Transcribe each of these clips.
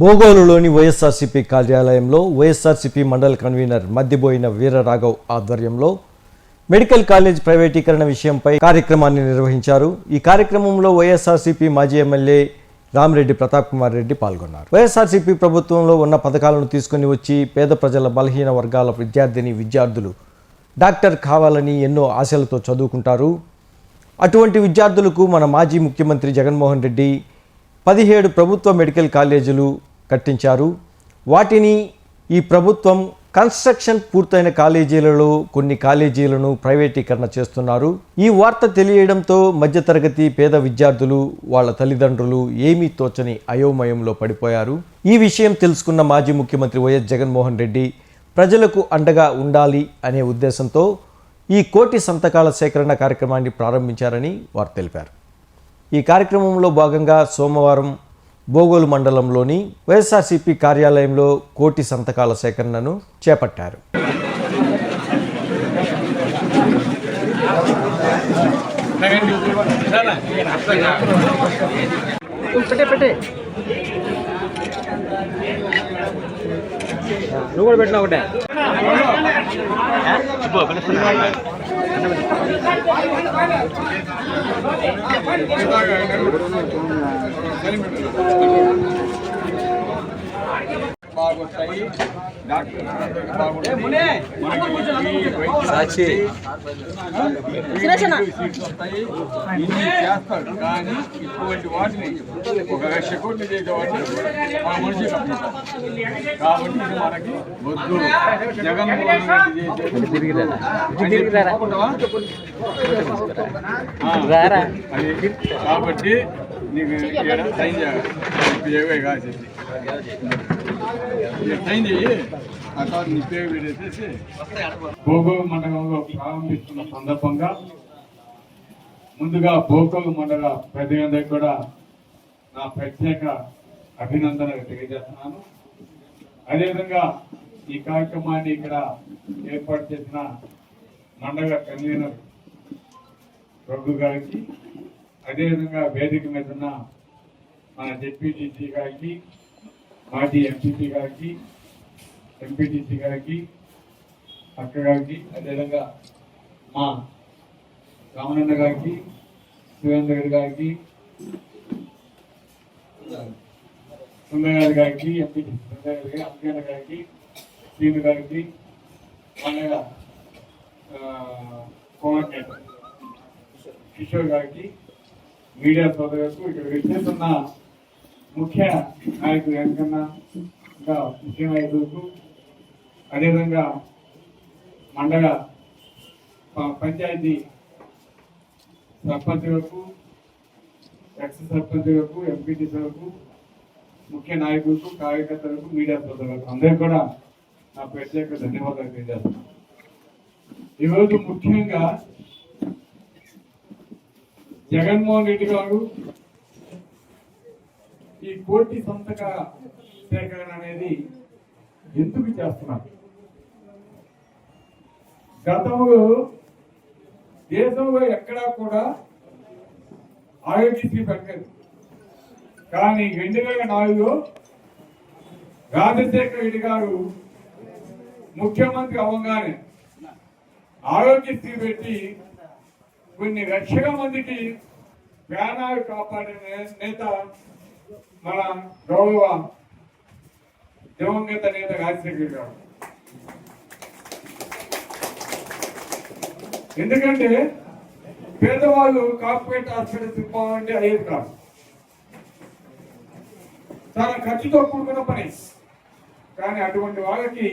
బోగోలులోని వైఎస్ఆర్సీపీ కార్యాలయంలో వైఎస్ఆర్సీపీ మండల కన్వీనర్ మద్దిబోయిన వీరరాఘవ్ ఆధ్వర్యంలో మెడికల్ కాలేజ్ ప్రైవేటీకరణ విషయంపై కార్యక్రమాన్ని నిర్వహించారు. ఈ కార్యక్రమంలో వైఎస్ఆర్సీపీ మాజీ ఎమ్మెల్యే రామిరెడ్డి ప్రతాప్ కుమార్ రెడ్డి పాల్గొన్నారు. వైఎస్ఆర్సీపీ ప్రభుత్వంలో ఉన్న పథకాలను తీసుకుని వచ్చి పేద ప్రజల బలహీన వర్గాల విద్యార్థిని విద్యార్థులు డాక్టర్ కావాలని ఎన్నో ఆశలతో చదువుకుంటారు. అటువంటి విద్యార్థులకు మన మాజీ ముఖ్యమంత్రి జగన్మోహన్ రెడ్డి పదిహేడు ప్రభుత్వ మెడికల్ కాలేజీలు కట్టించారు. వాటిని ఈ ప్రభుత్వం కన్స్ట్రక్షన్ పూర్తయిన కాలేజీలలో కొన్ని కాలేజీలను ప్రైవేటీకరణ చేస్తున్నారు. ఈ వార్త తెలియడంతో మధ్యతరగతి పేద విద్యార్థులు వాళ్ళ తల్లిదండ్రులు ఏమీ తోచని అయోమయంలో పడిపోయారు. ఈ విషయం తెలుసుకున్న మాజీ ముఖ్యమంత్రి వైఎస్ జగన్మోహన్ రెడ్డి ప్రజలకు అండగా ఉండాలి అనే ఉద్దేశంతో ఈ కోటి సంతకాల సేకరణ కార్యక్రమాన్ని ప్రారంభించారని వారు తెలిపారు. ఈ కార్యక్రమంలో భాగంగా సోమవారం బోగోలు మండలంలోని వైఎస్ఆర్సీపీ కార్యాలయంలో కోటి సంతకాల సేకరణను చేపట్టారు. పెట్టే పెట్టే. నువ్వు కూడా పెట్టినా ఒకటే. சரிங்க డాక్టర్ బాగుంటాయి మనకి ఈ వైద్య సాక్షి సీట్లు వస్తాయి ఇన్ని చేస్తాడు కానీ ఇటువంటి వాటిని ఒక లక్ష కోట్లు చేసే వాటిని మన మనిషి కట్టుకుంటాం కాబట్టి ఇది మనకి వద్దు జగన్మోహన్ రెడ్డి చేసే ఒప్పుకుంటావా? ఆ, రారా. అది కాబట్టి నీకు ఈడ సైన్ చేయాలి ఇప్పుడు ఏవే మండలంలో ప్రారంభిస్తున్న సందర్భంగా ముందుగా భోగోలు మండల ప్రజలందరికీ కూడా నా ప్రత్యేక అభినందనలు తెలియజేస్తున్నాను. అదేవిధంగా ఈ కార్యక్రమాన్ని ఇక్కడ ఏర్పాటు చేసిన మండల కన్వీనర్ ప్రభు గారికి అదేవిధంగా వేదిక మీద ఉన్న మన డిప్యూటీసీ గారికి మాజీ ఎంపీటీ గారికి ఎంపీటీసీ గారికి అక్క గారికి అదేవిధంగా మా రామనన్న గారికి సురేంద్ర రెడ్డి గారికి సుందరగారి గారికి ఎంపీటీ సుందరగారి గారికి గారికి శ్రీను గారికి మన కోఆర్డినేటర్ కిషోర్ గారికి మీడియా సోదరులకు ఇక్కడ విచ్చేస్తున్న ముఖ్య నాయకుడు వెంకన్న ఇంకా ముఖ్య నాయకులకు అదేవిధంగా మండల పంచాయతీ సర్పంచులకు ఎక్స్ సర్పంచులకు ఎంపీటీసీలకు ముఖ్య నాయకులకు కార్యకర్తలకు మీడియా సోదరులకు అందరికీ కూడా నా ప్రత్యేక ధన్యవాదాలు తెలియజేస్తున్నాను. ఈరోజు ముఖ్యంగా జగన్మోహన్ రెడ్డి గారు ఈ కోటి సంతక సేకరణ అనేది ఎందుకు చేస్తున్నారు? గతంలో దేశంలో ఎక్కడా కూడా ఆరోగ్యశ్రీ పెట్టలేదు. కానీ రెండు వేల నాలుగులో రాజశేఖర రెడ్డి గారు ముఖ్యమంత్రి అవ్వగానే ఆరోగ్యశ్రీ పెట్టి కొన్ని లక్షల మందికి ప్రాణాలు కాపాడిన నేత మన గౌరవ దివంగత నేత రాజశేఖర్ గారు. ఎందుకంటే పేదవాళ్ళు కార్పొరేట్ హాస్పిటల్స్ పోవాలంటే అయ్యేది కాదు. చాలా ఖర్చుతో కూడుకున్న పని. కానీ అటువంటి వాళ్ళకి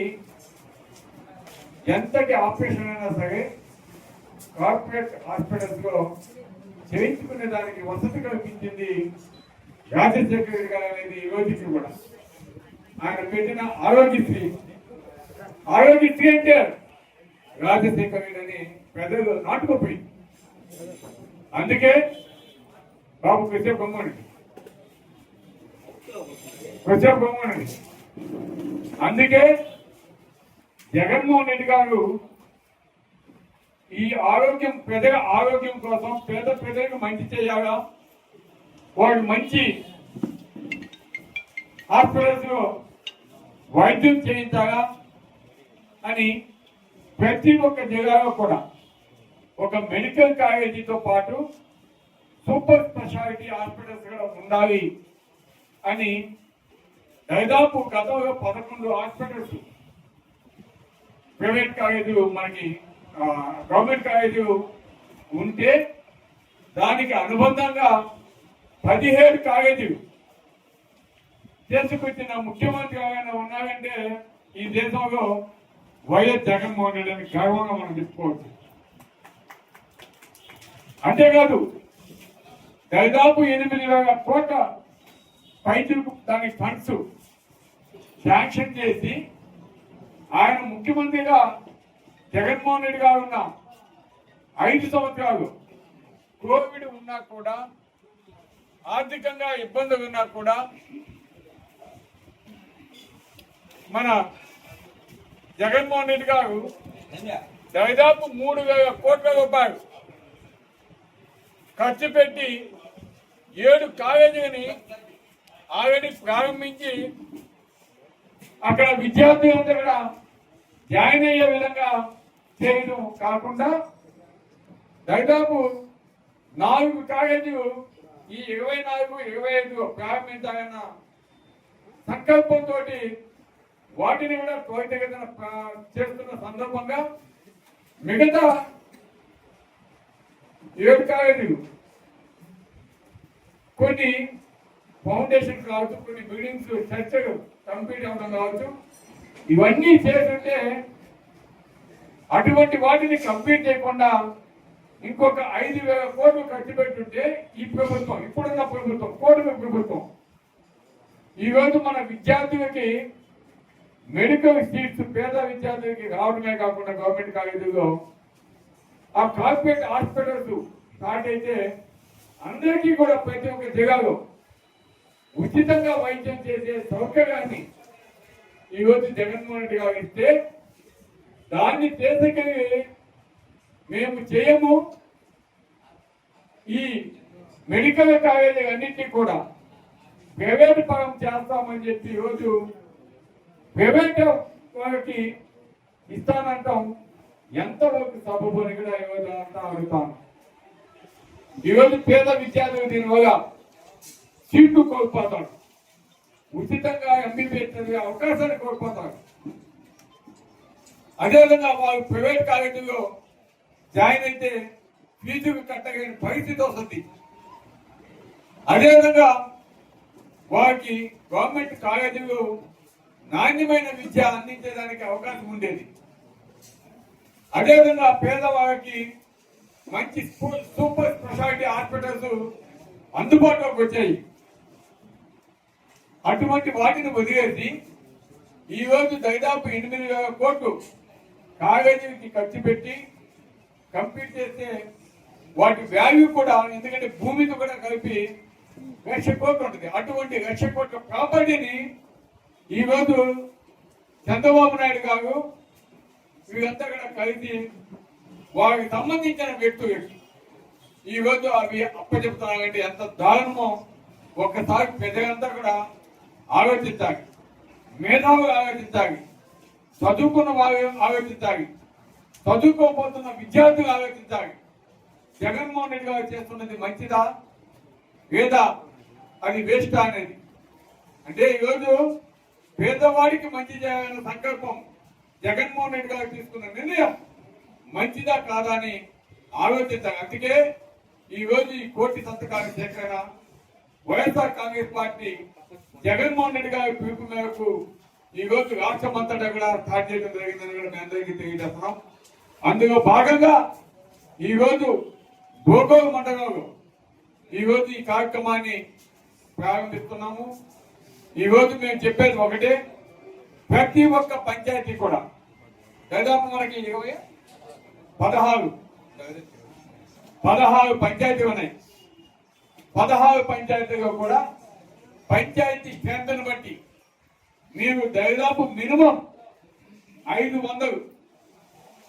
ఎంతటి ఆపరేషన్ అయినా సరే కార్పొరేట్ హాస్పిటల్స్లో చేయించుకునే దానికి వసతి కల్పించింది రాజశేఖర రెడ్డి గారు అనేది ఈ రోజుకి కూడా. ఆయన పెట్టిన ఆరోగ్యశ్రీ ఆరోగ్యశ్రీ అంటే రాజశేఖర రెడ్డి అని ప్రజలు నాటుకోపోయి. అందుకే బాబు కృష్ణ బొమ్మని. కృష్ణ బొమ్మడి అందుకే జగన్మోహన్ రెడ్డి గారు ఈ ఆరోగ్యం ప్రజల ఆరోగ్యం కోసం పేద ప్రజలకు మంచి చేయాలా? వాళ్ళు మంచి హాస్పిటల్స్లో వైద్యం చేయించాలా అని ప్రతి ఒక్క జిల్లాలో కూడా ఒక మెడికల్ కాలేజీతో పాటు సూపర్ స్పెషాలిటీ హాస్పిటల్స్ కూడా ఉండాలి అని దాదాపు గతంలో పదకొండు హాస్పిటల్స్ ప్రైవేట్ కాలేజీలు మనకి గవర్నమెంట్ కాలేజీలు ఉంటే దానికి అనుబంధంగా పదిహేడు కాలేజీలు చేసుకొచ్చిన ముఖ్యమంత్రి ఎవరైనా ఉన్నారంటే ఈ దేశంలో వైఎస్ జగన్మోహన్ రెడ్డి అని గర్వంగా మనం చెప్పుకోవచ్చు. అంతేకాదు దాదాపు ఎనిమిది వేల కోట్ల పైచులకు దాని ఫండ్స్ శాంక్షన్ చేసి ఆయన ముఖ్యమంత్రిగా జగన్మోహన్ రెడ్డి గారు ఉన్న ఐదు సంవత్సరాలు కోవిడ్ ఉన్నా కూడా ఆర్థికంగా ఇబ్బందులు ఉన్నా కూడా మన జగన్మోహన్ రెడ్డి గారు దాదాపు మూడు వేల కోట్ల రూపాయలు ఖర్చు పెట్టి ఏడు కాలేజీని ఆల్రెడీ ప్రారంభించి అక్కడ విద్యార్థులందరూ కూడా జాయిన్ అయ్యే విధంగా చేయడం కాకుండా దాదాపు నాలుగు కాలేజీలు ఈ ఇరవై నాలుగు ఇరవై ఐదు ప్రారంభించాలన్న సంకల్పంతో వాటిని కూడా త్వరితగతిన చేస్తున్న సందర్భంగా మిగతా ఏడు కాలేజీలు కొన్ని ఫౌండేషన్ కావచ్చు కొన్ని బిల్డింగ్స్ చర్చలు కంప్లీట్ అవ్వడం కావచ్చు ఇవన్నీ చేస్తుంటే అటువంటి వాటిని కంప్లీట్ చేయకుండా ఇంకొక ఐదు వేల కోట్లు ఖర్చు పెట్టుంటే ఈ ప్రభుత్వం ఇప్పుడున్న ప్రభుత్వం కూటమి ప్రభుత్వం. ఈ మన విద్యార్థులకి మెడికల్ సీట్స్ పేద విద్యార్థులకి రావడమే కాకుండా గవర్నమెంట్ కాలేజీలో ఆ కార్పొరేట్ హాస్పిటల్స్ స్టార్ట్ అయితే అందరికీ కూడా ప్రతి ఒక్క జిల్లాలో ఉచితంగా వైద్యం చేసే సౌకర్యాన్ని ఈరోజు జగన్మోహన్ రెడ్డి గారు ఇస్తే దాన్ని తీసుకెళ్ళి మేము చేయము. ఈ మెడికల్ కాలేజీ అన్నింటినీ కూడా ప్రైవేట్ పరం చేస్తామని చెప్పి ఈరోజు ప్రైవేట్ వాళ్ళకి ఇస్తానంటాం. ఎంతవరకు సబబుని కూడా ఈరోజు అంతా అడుగుతాను ఈరోజు పేద విద్యార్థులు దీనివల్ల సీట్లు కోల్పోతాడు ఉచితంగా ఎంబీబీఎస్ చదివే అవకాశాన్ని కోల్పోతాడు అదేవిధంగా వారు ప్రైవేట్ కాలేజీలో జాయిన్ అయితే ఫీజుకు కట్టగలిగిన పరిస్థితి వస్తుంది. అదేవిధంగా వారికి గవర్నమెంట్ కాలేజీలో నాణ్యమైన విద్య అందించడానికి అవకాశం ఉండేది. అదేవిధంగా పేదవారికి మంచి సూపర్ స్పెషాలిటీ హాస్పిటల్స్ అందుబాటులోకి వచ్చాయి. అటువంటి వాటిని వదిలేసి ఈ రోజు దాదాపు ఎనిమిది వేల కోట్లు కాలేజీకి ఖర్చు పెట్టి కంప్లీట్ చేస్తే వాటి వాల్యూ కూడా ఎందుకంటే భూమితో కూడా కలిపి లక్ష కోట్లు ఉంటుంది. అటువంటి లక్ష కోట్ల ప్రాపర్టీని ఈ చంద్రబాబు నాయుడు గారు వీళ్ళంతా కూడా కలిసి వారికి సంబంధించిన వ్యక్తులు. ఈ అవి అప్పచెప్తున్నారంటే ఎంత దారుణమో ఒక్కసారి ప్రజలంతా కూడా ఆలోచించాలి. మేధావులు ఆలోచించాలి. చదువుకున్న వారు ఆలోచించాలి. చదువుకోబోతున్న విద్యార్థులు ఆలోచించాలి. జగన్మోహన్ రెడ్డి గారు చేస్తున్నది మంచిదా? లేదా అది వేస్ట్ అనేది? అంటే ఈరోజు పేదవాడికి మంచి చేయాలన్న సంకల్పం జగన్మోహన్ రెడ్డి గారు తీసుకున్న నిర్ణయం మంచిదా కాదా అని ఆలోచించాలి. అందుకే ఈరోజు ఈ కోటి సంతకాల సేకరణ వైఎస్ఆర్ కాంగ్రెస్ పార్టీ జగన్మోహన్ రెడ్డి గారి పిలుపు మేరకు ఈ రోజు రాష్ట్రం అంతటా కూడా స్టార్ట్ చేయడం జరిగిందని కూడా మీ అందరికీ తెలియజేస్తున్నాం. అందులో భాగంగా ఈరోజు రోజు మండలంలో ఈ రోజు ఈ కార్యక్రమాన్ని ప్రారంభిస్తున్నాము. ఈ రోజు మేము చెప్పేది ఒకటే ప్రతి ఒక్క పంచాయతీ కూడా దాదాపు మనకి ఇరవై పదహారు పదహారు పంచాయతీలు ఉన్నాయి. పదహారు పంచాయతీలో కూడా పంచాయతీ స్ట్రెంత్ను బట్టి మీరు దాదాపు మినిమం ఐదు వందలు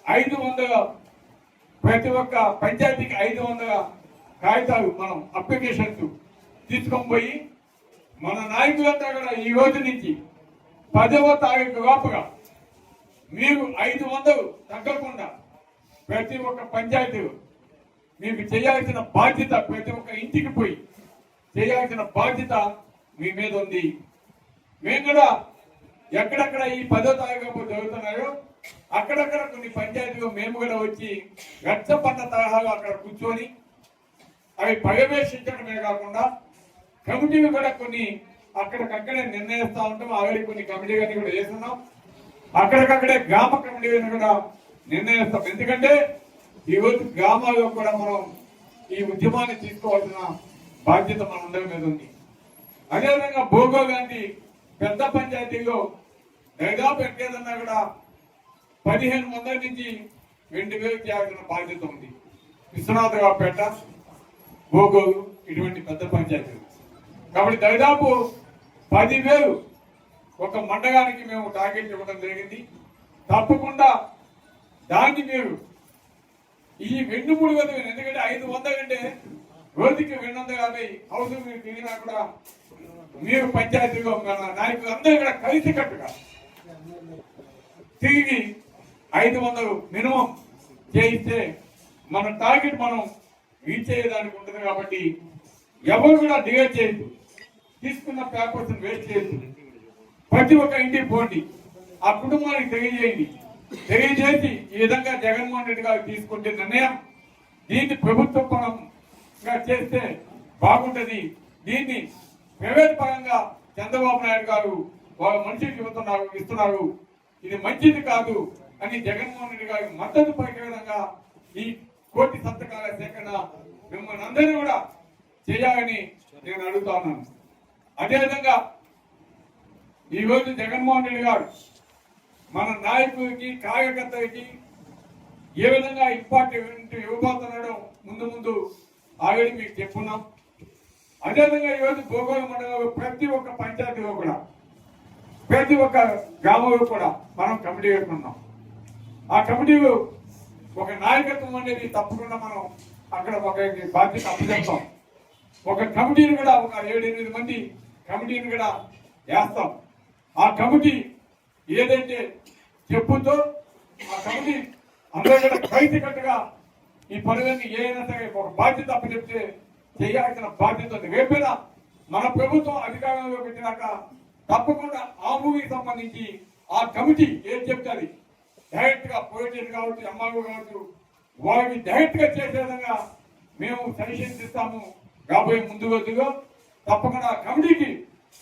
ఐదు వందల ప్రతి ఒక్క పంచాయతీకి ఐదు వందల కాగితాలు మనం అప్లికేషన్స్ తీసుకొని పోయి మన నాయకులంతా కూడా ఈ రోజు నుంచి పదవ తారీఖు లోపుగా మీరు ఐదు వందలు తగ్గకుండా ప్రతి ఒక్క పంచాయతీ మీకు చేయాల్సిన బాధ్యత ప్రతి ఒక్క ఇంటికి పోయి చేయాల్సిన బాధ్యత మీ మీద ఉంది. మేము కూడా ఎక్కడెక్కడ ఈ పదో తారీఖు జరుగుతున్నాయో అక్కడక్కడ కొన్ని పంచాయతీలు మేము కూడా వచ్చి గచ్చపన్న తరహాలో అక్కడ కూర్చొని అవి పర్యవేక్షించడమే కాకుండా కమిటీలు కూడా కొన్ని అక్కడికక్కడే నిర్ణయిస్తా ఉంటాం. ఆల్రెడీ కొన్ని కమిటీలన్నీ కూడా చేస్తున్నాం. అక్కడికక్కడే గ్రామ కమిటీలను కూడా నిర్ణయిస్తాం. ఎందుకంటే ఈ గ్రామాల్లో కూడా మనం ఈ ఉద్యమాన్ని తీసుకోవాల్సిన బాధ్యత మనందరి మీద ఉంది. అదేవిధంగా భోగో గాంధీ పెద్ద పంచాయతీలో దాదాపు ఎక్కడన్నా కూడా పదిహేను వందల నుంచి రెండు వేలు చేయాల్సిన బాధ్యత ఉంది. విశ్వనాథరావుపేట గోగోలు ఇటువంటి పెద్ద పంచాయతీలు కాబట్టి దాదాపు పదివేలు ఒక మండగానికి మేము టార్గెట్ ఇవ్వడం జరిగింది. తప్పకుండా దాన్ని మీరు ఈ రెండు మూడు వేలు ఎందుకంటే ఐదు వందలు అంటే రోజుకి రెండు వందల యాభై హౌస్ మీరు తిరిగినా కూడా మీరు పంచాయతీలో మన నాయకులు అందరూ ఇక్కడ కలిసి కట్టుగా తిరిగి ఐదు వందలు మినిమం చేయిస్తే మన టార్గెట్ మనం రీచ్ చేయడానికి ఉంటుంది కాబట్టి ఎవరు కూడా డివైడ్ చేయొద్దు. తీసుకున్న పేపర్స్ వేస్ట్ చేయొద్దు. ప్రతి ఒక్క ఇంటికి పోండి. ఆ కుటుంబానికి తెలియజేయండి. తెలియజేసి ఈ విధంగా జగన్మోహన్ రెడ్డి గారు తీసుకుంటే నిర్ణయం దీన్ని ప్రభుత్వ పరంగా చేస్తే బాగుంటుంది. దీన్ని ప్రైవేట్ పరంగా చంద్రబాబు నాయుడు గారు వాళ్ళ మనిషికి ఇస్తున్నారు ఇస్తున్నారు. ఇది మంచిది కాదు. అని జగన్మోహన్ రెడ్డి గారికి మద్దతు పలికే విధంగా ఈ కోటి సంతకాల సేకరణ మిమ్మల్ని అందరినీ కూడా చేయాలని నేను అడుగుతా ఉన్నాను. అదేవిధంగా ఈ రోజు జగన్మోహన్ రెడ్డి గారు మన నాయకుడికి కార్యకర్తలకి ఏ విధంగా ఇంపార్టెంట్ ఇవ్వబోతున్నాడో ముందు ముందు ఆల్రెడీ మీకు చెప్పున్నాం. అదేవిధంగా ఈరోజు భూగోళ మండలంలో ప్రతి ఒక్క పంచాయతీలో కూడా ప్రతి ఒక్క గ్రామంలో కూడా మనం కమిటీ పెట్టుకున్నాం ఆ కమిటీ ఒక నాయకత్వం అనేది తప్పకుండా మనం అక్కడ ఒక బాధ్యత అప్పచెప్తాం. ఒక కమిటీని కూడా ఒక ఏడు ఎనిమిది మంది కమిటీని కూడా వేస్తాం. ఆ కమిటీ ఏదైతే చెప్పుతో ఆ కమిటీ అందరూ కూడా కలిసికట్టుగా ఈ పనులన్నీ ఏదైనా సరే ఒక బాధ్యత అప్పచెప్తే చేయాల్సిన బాధ్యత ఉంది. రేపైనా మన ప్రభుత్వం అధికారంలో పెట్టినాక తప్పకుండా ఆ మూవీకి సంబంధించి ఆ కమిటీ ఏం చెప్తుంది? డైరెక్ట్గా పోయిటెడ్ కావచ్చు ఎంఆర్ఓ కావచ్చు వాళ్ళకి డైరెక్ట్గా చేసే విధంగా మేము సజెషన్స్ ఇస్తాము. రాబోయే ముందు రోజుల్లో తప్పకుండా కమిటీకి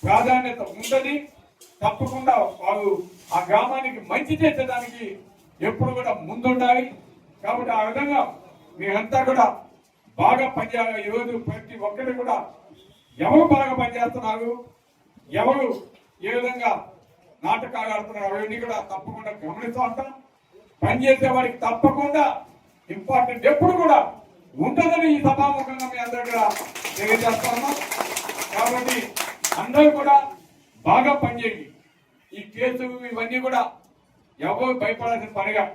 ప్రాధాన్యత ఉందని తప్పకుండా వారు ఆ గ్రామానికి మంచి చేసేదానికి ఎప్పుడు కూడా ముందుండాలి. కాబట్టి ఆ విధంగా మీరంతా కూడా బాగా పనిచేయాలి. ఈరోజు ప్రతి ఒక్కరు కూడా ఎవరు బాగా పనిచేస్తున్నారు? ఎవరు ఏ విధంగా నాటకాలు ఆడుతున్నారు. అవన్నీ కూడా తప్పకుండా గమనిస్తూ ఉంటాం. పనిచేసే వారికి తప్పకుండా ఇంపార్టెంట్ ఎప్పుడు కూడా ఉంటుందని ఈ సభాముఖంగా మీ అందరూ కూడా తెలియజేస్తాను కాబట్టి అందరూ కూడా బాగా పనిచేయండి. ఈ కేసు ఇవన్నీ కూడా ఎవరు భయపడాల్సిన పనిగా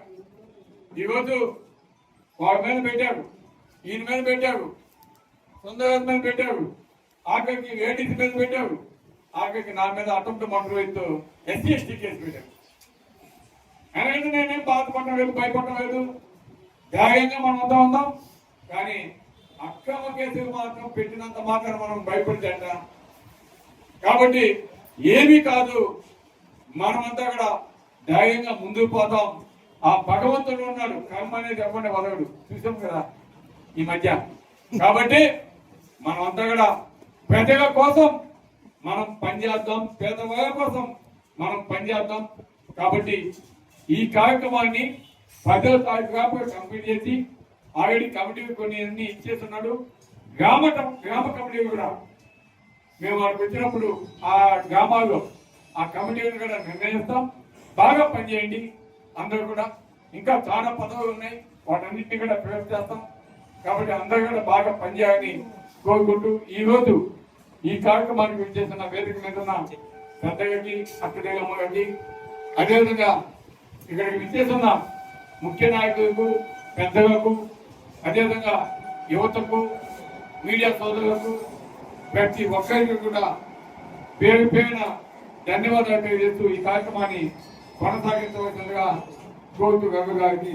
ఈరోజు వాడి మీద పెట్టాడు ఈయన మీద పెట్టాడు సుందరరాజు మీద పెట్టాడు ఆఖరికి ఏడీసీ మీద పెట్టాడు. ఆఖరికి నా మీద అటెంప్ట్ మర్డర్ వేస్తూ ఎస్సీ ఎస్టీ కేసు పెట్టాను అలాగే నేనేం బాధపడడం లేదు భయపడడం లేదు. ధైర్యంగా మనం అంతా ఉందాం. కానీ అక్రమ కేసులు మాత్రం పెట్టినంత మాత్రం మనం భయపడితేట కాబట్టి ఏమీ కాదు. మనమంతా కూడా ధైర్యంగా ముందుకు పోతాం. ఆ భగవంతుడు ఉన్నాడు. కర్మ అనేది చెప్పండి వదలడు. చూసాం కదా ఈ మధ్య. కాబట్టి మనమంతా కూడా ప్రజల కోసం మనం పనిచేద్దాం పేదవాళ్ళ కోసం మనం పనిచేద్దాం కాబట్టి ఈ కార్యక్రమాన్ని పదో తారీఖు కంప్లీట్ చేసి ఆల్రెడీ కమిటీ కొన్ని అన్ని ఇచ్చేస్తున్నాడు. గ్రామ గ్రామ కమిటీ కూడా మేము వాళ్ళకి వచ్చినప్పుడు ఆ గ్రామాల్లో ఆ కమిటీని కూడా నిర్ణయిస్తాం బాగా పనిచేయండి అందరూ కూడా ఇంకా చాలా పదవులు ఉన్నాయి. వాటన్నింటినీ కూడా ప్రయోగం చేస్తాం కాబట్టి అందరూ కూడా బాగా పనిచేయాలని కోరుకుంటూ ఈరోజు ఈ కార్యక్రమానికి విచ్చేసిన వేదిక మీద ఉన్న పెద్దగకి అక్కడేగమ్మ గారికి అదేవిధంగా ఇక్కడికి విచ్చేసిన ముఖ్య నాయకులకు పెద్దలకు అదేవిధంగా యువతకు మీడియా సోదరులకు ప్రతి ఒక్కరికి కూడా పేరు పేరున ధన్యవాదాలు తెలియజేస్తూ ఈ కార్యక్రమాన్ని కొనసాగించవలసిందిగా కోరుతూ గంగ గారికి